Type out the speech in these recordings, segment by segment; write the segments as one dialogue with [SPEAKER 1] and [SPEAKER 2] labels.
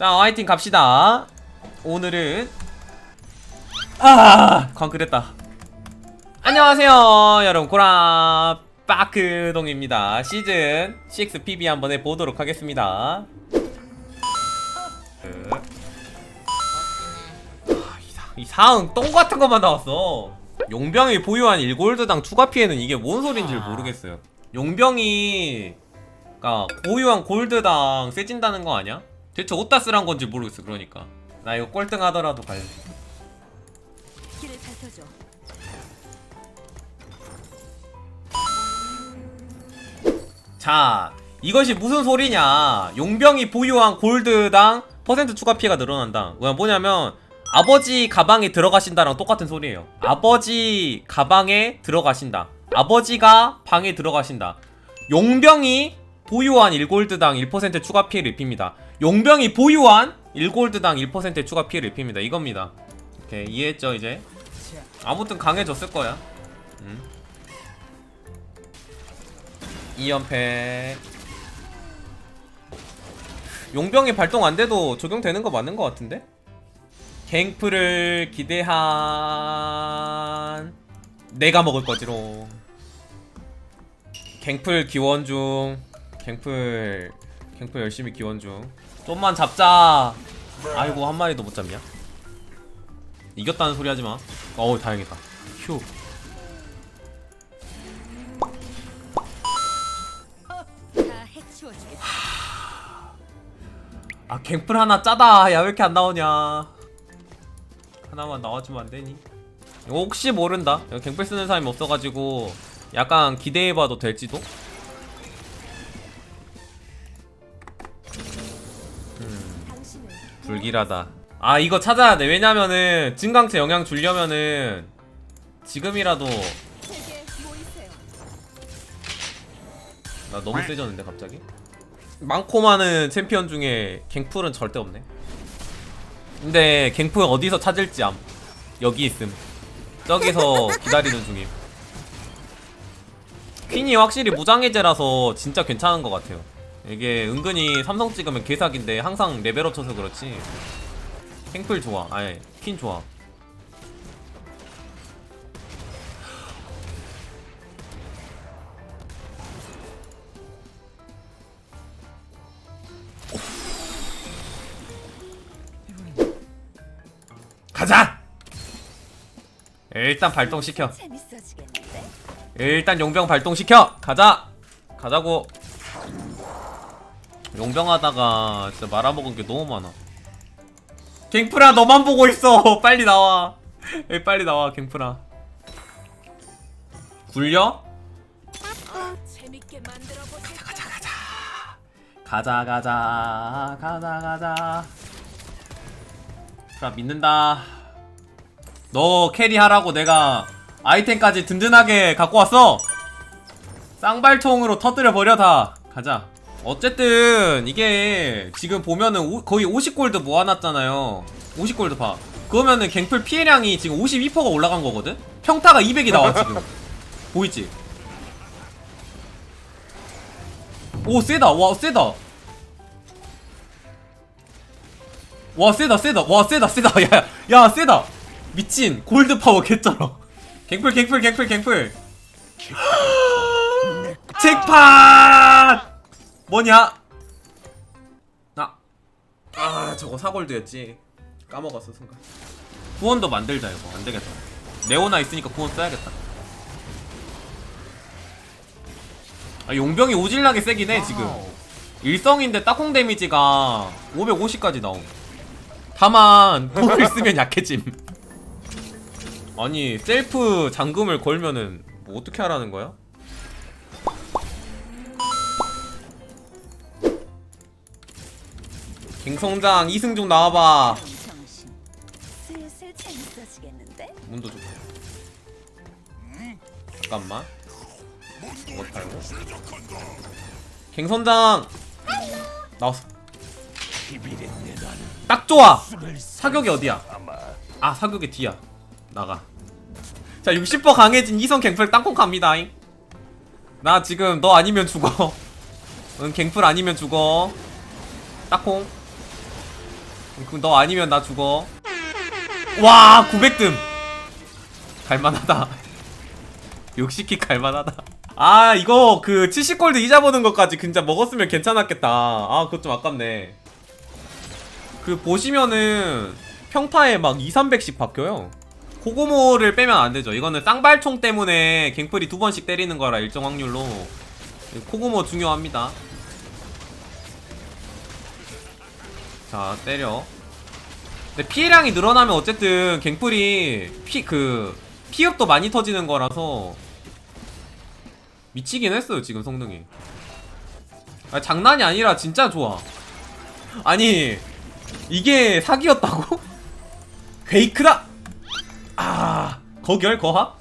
[SPEAKER 1] 자 화이팅 갑시다. 오늘은 아 광클했다. 안녕하세요 여러분. 고라 빠크동입니다. 시즌 6 PB 한번 해보도록 하겠습니다. 이 사응 똥 같은 것만 나왔어. 용병이 보유한 1골드당 추가 피해는 이게 뭔 소린지 모르겠어요. 용병이 그니까 보유한 골드당 세진다는 거 아니야? 대체 어디다 쓰란 건지 모르겠어 그러니까. 나 이거 꼴등 하더라도 갈래
[SPEAKER 2] 길을 밝혀줘.
[SPEAKER 1] 자 이것이 무슨 소리냐? 용병이 보유한 골드당 퍼센트 추가 피해가 늘어난다. 뭐야 뭐냐면 아버지 가방에 들어가신다랑 똑같은 소리예요. 아버지 가방에 들어가신다. 아버지가 방에 들어가신다. 용병이 보유한 1골드당 1% 추가 피해를 입힙니다. 용병이 보유한 1골드당 1% 추가 피해를 입힙니다. 이겁니다. 오케이 이해했죠 이제? 아무튼 강해졌을 거야. 음. 2연패. 용병이 발동 안 돼도 적용되는 거 맞는 거 같은데? 갱프를 기대한 내가 먹을 거지롱. 갱플 기원 중 갱플 갱플 열심히 기원 중. 좀만 잡자. 아이고 한 마리도 못 잡냐? 이겼다는 소리 하지마. 어우 다행이다. 휴. 아 갱플 하나 짜다. 야 왜 이렇게 안 나오냐? 하나만 나와주면 안 되니? 혹시 모른다. 갱플 쓰는 사람이 없어가지고 약간 기대해봐도 될지도 불길하다. 아 이거 찾아야 돼. 왜냐면은 증강체 영향 주려면은 지금이라도. 나 너무 세졌는데 갑자기? 많고 많은 챔피언 중에 갱플은 절대 없네. 근데 갱플 어디서 찾을지 암. 여기 있음. 저기서 기다리는 중임. 퀸이 확실히 무장해제라서 진짜 괜찮은 것 같아요 이게 은근히 삼성 찍으면 개사기인데 항상 레벨업 쳐서 그렇지 갱플 좋아 아예 퀸 좋아 가자! 일단 발동시켜? 일단 용병 발동시켜! 가자! 가자고 용병 하다가 진짜 말아먹은 게 너무 많아. 갱프라 너만 보고 있어! 빨리 나와. 에이, 빨리 나와 갱프라. 굴려?
[SPEAKER 2] 보자.
[SPEAKER 1] 가자 가자. 가자 가자. 가자 가자. 자 믿는다. 너 캐리하라고 내가 아이템까지 든든하게 갖고 왔어. 쌍발총으로 터뜨려 버려 다. 가자 어쨌든 이게 지금 보면은 오- 거의 50골드 모아놨잖아요. 50골드 봐. 그러면은 갱플 피해량이 지금 52%가 올라간 거거든? 평타가 200이 나와 지금. 보이지? 오 세다. 와 세다. 와 세다 세다. 와 세다 세다. 야야 야, 세다. 미친. 골드 파워 개쩔어. 갱플 갱플 갱플. 갱플. 잭팟 뭐냐? 아, 아 저거 사골드였지. 까먹었어 순간. 후원도 만들자 이거. 안되겠다. 레오나 있으니까 후원 써야겠다. 아, 용병이 오질나게 세긴 해 지금. 일성인데 딱콩 데미지가 550까지 나옴. 다만 돈을 쓰면 약해짐. 아니 셀프 잠금을 걸면은 뭐 어떻게 하라는 거야? 갱성장 이승종 나와봐? 문도 좋고 잠깐만. 이거 팔고? 갱선장! 나왔어. 딱 좋아! 사격이 어디야? 아 사격이 뒤야. 나가. 자 60% 강해진 이성 갱플 땅콩 갑니다잉. 나 지금 너 아니면 죽어. 응 갱플 아니면 죽어. 딱콩 그럼 너 아니면 나 죽어. 와 900등. 갈만하다. 60킥 갈만하다. 아 이거 그 70골드 이자 보는 것까지 진짜 먹었으면 괜찮았겠다. 아 그것 좀 아깝네. 그 보시면은 평타에 막 2, 300씩 바뀌어요. 코고모를 빼면 안 되죠. 이거는 쌍발총 때문에 갱플이 두 번씩 때리는 거라 일정 확률로. 코고모 중요합니다 자 때려. 근데 피해량이 늘어나면 어쨌든 갱플이 피 그 피흡도 많이 터지는 거라서 미치긴 했어요 지금 성능이. 아 장난이 아니라 진짜 좋아. 아니 이게 사기였다고? 페이크다! 아 거결 거학?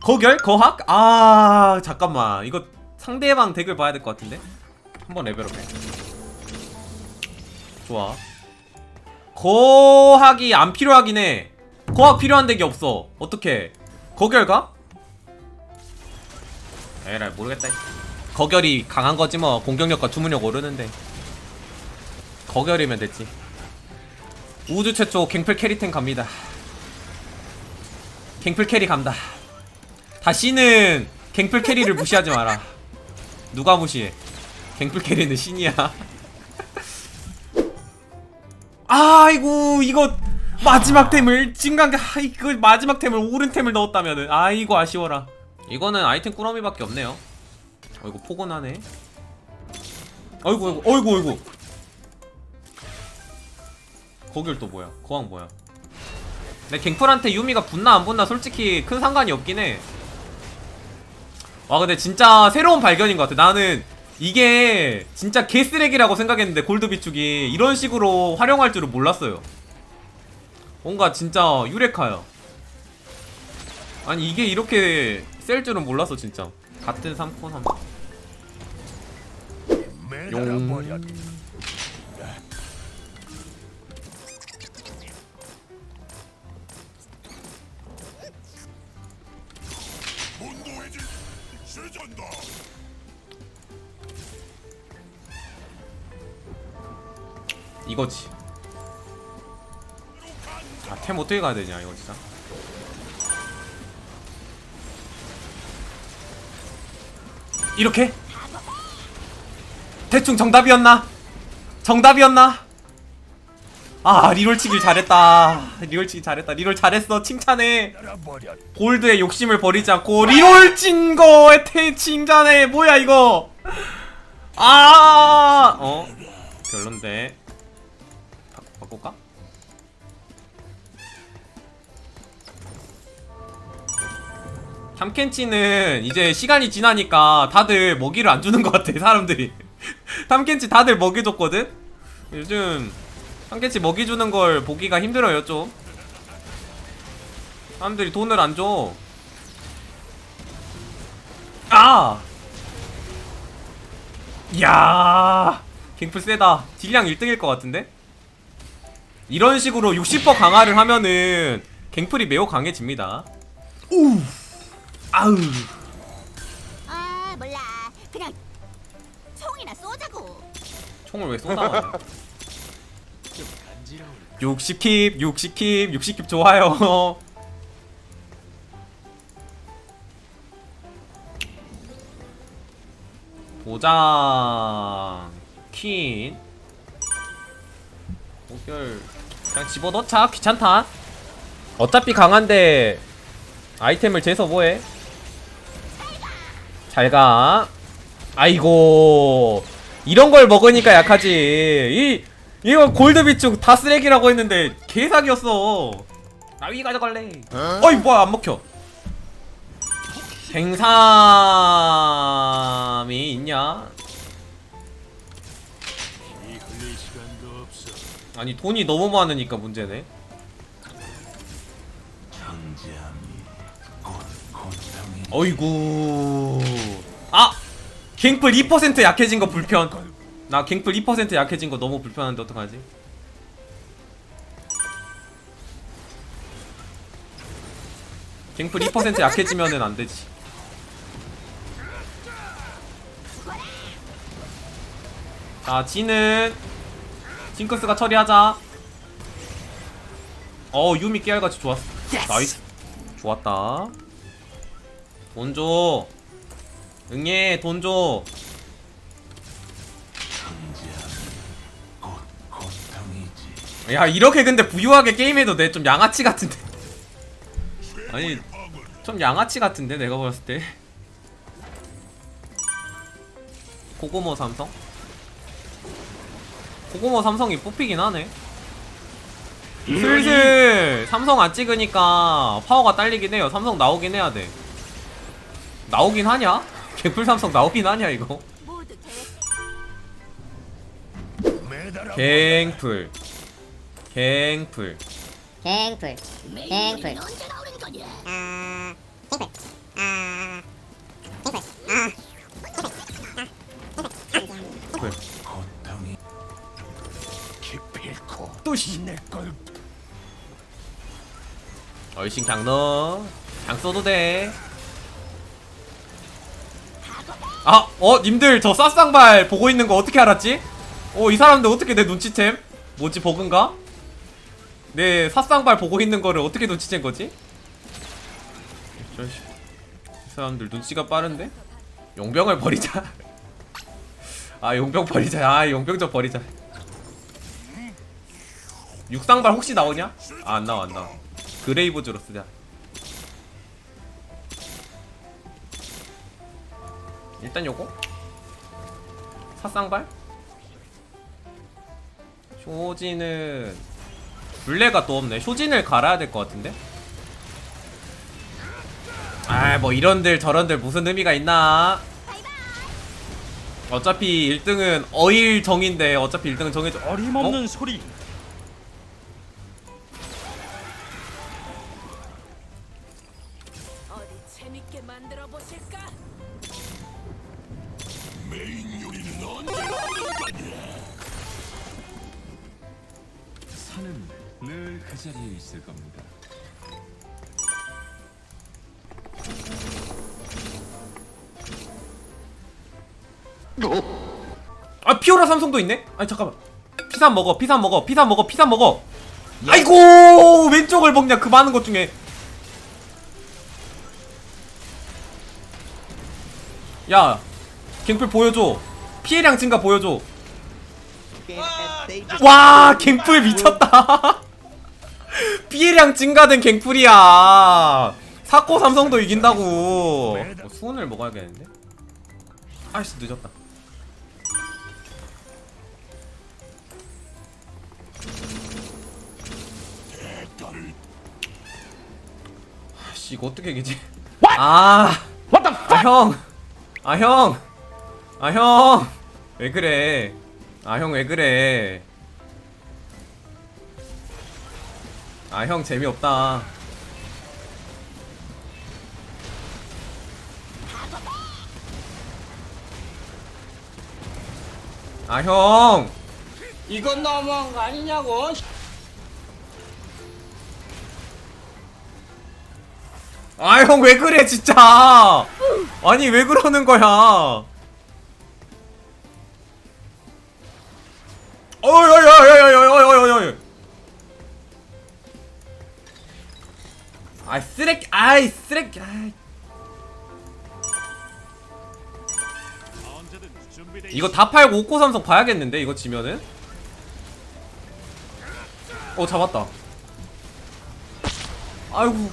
[SPEAKER 1] 거결 거학? 아 잠깐만. 이거 상대방 덱을 봐야 될 것 같은데? 한번 레벨업해 좋아. 거학이 안 필요하긴 해. 거학 필요한 덱이 없어. 어떻게 거결 가? 에라이 모르겠다. 거결이 강한 거지 뭐. 공격력과 주문력 오르는데. 거결이면 됐지. 우주 최초 갱플 캐리템 갑니다. 갱플 캐리 간다. 다시는 갱플 캐리를 무시하지 마라. 누가 무시해? 갱플 캐리는 신이야 아이고 이거 마지막 템을 진강 아 이거 마지막 템을 오른 템을 넣었다면은 아이고 아쉬워라. 이거는 아이템 꾸러미밖에 없네요. 어이구 포근하네. 어이구 어이구 어이구 어이구 거길 또 뭐야? 거왕 뭐야? 근데 갱플한테 유미가 붙나 안 붙나 솔직히 큰 상관이 없긴 해와 근데 진짜 새로운 발견인 것 같아. 나는 이게 진짜 개쓰레기라고 생각했는데 골드 비축이 이런 식으로 활용할 줄은 몰랐어요. 뭔가 진짜 유레카야. 아니 이게 이렇게 셀 줄은 몰랐어 진짜. 같은 3코 3용 이거지. 아템 어떻게 가야 되냐 이거 진짜? 이렇게? 대충 정답이었나? 정답이었나? 아 리롤 치길 잘했다. 리롤 치기 잘했다. 리롤 잘했어 칭찬해. 골드의 욕심을 버리지 않고 리롤 친 거에 태 칭찬해. 뭐야 이거? 아! 어? 별론데 바, 바꿀까? 탐켄치는 이제 시간이 지나니까 다들 먹이를 안 주는 것 같아 사람들이 탐켄치 다들 먹이 줬거든? 요즘 탐켄치 먹이 주는 걸 보기가 힘들어요 좀 사람들이 돈을 안 줘. 아! 야 갱플 세다. 딜량 1등일 것 같은데? 이런 식으로 60% 강화를 하면은 갱플이 매우 강해집니다. 우! 아우!
[SPEAKER 3] 아 몰라 그냥 총이나 쏘자고
[SPEAKER 1] 총을 왜 쏟아? 60킵, 60킵, 60킵 좋아요. 보장 퀸 목결 그냥 집어넣자. 귀찮다. 어차피 강한데 아이템을 재서 뭐해? 잘가. 아이고. 이런 걸 먹으니까 약하지. 이 이거 골드 비축 다 쓰레기라고 했는데 개사기였어. 나위 가져갈래. 어 이 뭐야 안 먹혀. 생삼이 있냐 아니 돈이 너무 많으니까 문제네. 어이구. 아! 갱플 2% 약해진 거 불편. 나 갱플 2% 약해진 거 너무 불편한데 어떡하지? 갱플 2% 약해지면은 안 되지. 자 지는 징크스가 처리하자. 어 유미 깨알같이 좋았어 나이스. 좋았다. 돈줘. 응애 돈줘. 야 이렇게 근데 부유하게 게임해도 돼? 좀 양아치 같은데. 아니 좀 양아치 같은데 내가 봤을 때. 고고모 삼성? 고고모 삼성이 뽑히긴 하네. 슬슬 삼성 안 찍으니까 파워가 딸리긴 해요. 삼성 나오긴 해야 돼. 나오긴 하냐? 개풀 삼성 나오긴 하냐 이거? 갱풀. 갱풀.
[SPEAKER 4] 갱풀. 갱풀? 아 갱풀. 아 갱풀. 아
[SPEAKER 1] 또씨
[SPEAKER 5] 내걸
[SPEAKER 1] 얼씬 그냥 넣어 써도 돼 아, 어, 님들 저 쌉쌍발 보고 있는 거 어떻게 알았지? 어, 이 사람들 어떻게 내 눈치챔? 뭐지, 버그인가? 내 쌉쌍발 보고 있는 거를 어떻게 눈치챈 거지? 이 사람들 눈치가 빠른데? 용병을 버리자. 아, 용병 버리자. 아, 용병 좀 버리자. 육상발 혹시 나오냐? 아, 안 나와, 안 나와. 그레이보즈로 쓰자. 일단 요거? 사쌍발? 쇼진은 블레가 또 없네. 쇼진을 갈아야 될 것 같은데? 아 뭐 이런들 저런들 무슨 의미가 있나? 어차피 1등은 어일 정인데 어차피 1등은 정해져
[SPEAKER 5] 어림없는 소리 늘그 자리에 있을 겁니다
[SPEAKER 1] 아 피오라 삼성도 있네? 아니 잠깐만 피삼 먹어 피삼 먹어 피삼 먹어 피삼 먹어 아이고 왼쪽을 먹냐 그 많은 것 중에 야 갱플 보여줘 피해량 증가 보여줘 와 갱플 미쳤다 피해량 증가된 갱플이야. 사코 삼성도 이긴다고. 어, 수은을 먹어야겠는데? 아이씨 늦었다. 씨 이거 어떻게 이기지? 아, 아 형, 아 형, 아 형, 왜 그래? 아 형 왜 그래? 아 형 재미없다. 아 형,
[SPEAKER 6] 이건 너무한 거 아니냐고.
[SPEAKER 1] 아 형 왜 그래 진짜? 아니 왜 그러는 거야? 어여여여 아 쓰레기, 아이 쓰레기, 아이. 이거 다 팔고 오코 삼성 봐야겠는데 이거 지면은? 어 잡았다. 아이고.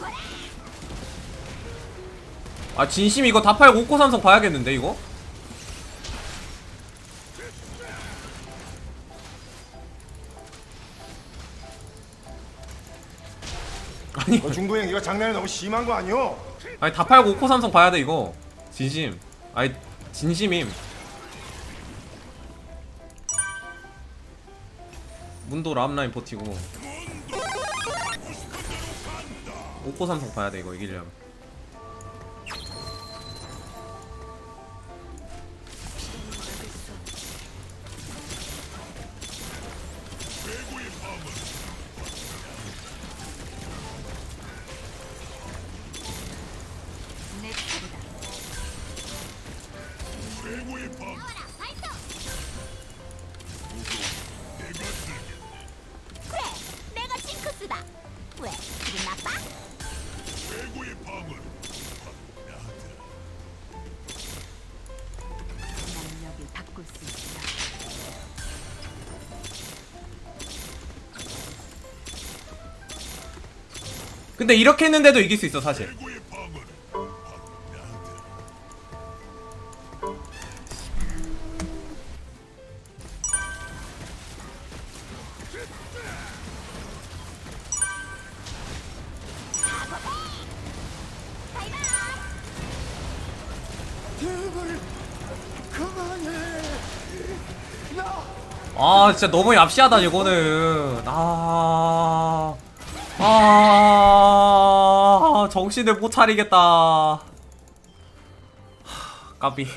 [SPEAKER 1] 아 진심 이거 다 팔고 오코 삼성 봐야겠는데 이거? 아니.
[SPEAKER 7] 너 중도형 이거 장난이 너무 심한 거 아니오?
[SPEAKER 1] 아니 다 팔고 오코 삼성 봐야 돼 이거. 진심. 아니 진심임. 문도 람라인 버티고. 오코 삼성 봐야 돼 이거 이기려면 근데 이렇게 했는데도 이길 수 있어 사실. 아 진짜 너무 얍시하다 이거는. 아... 아... 정신을 못 차리겠다. 하, 까비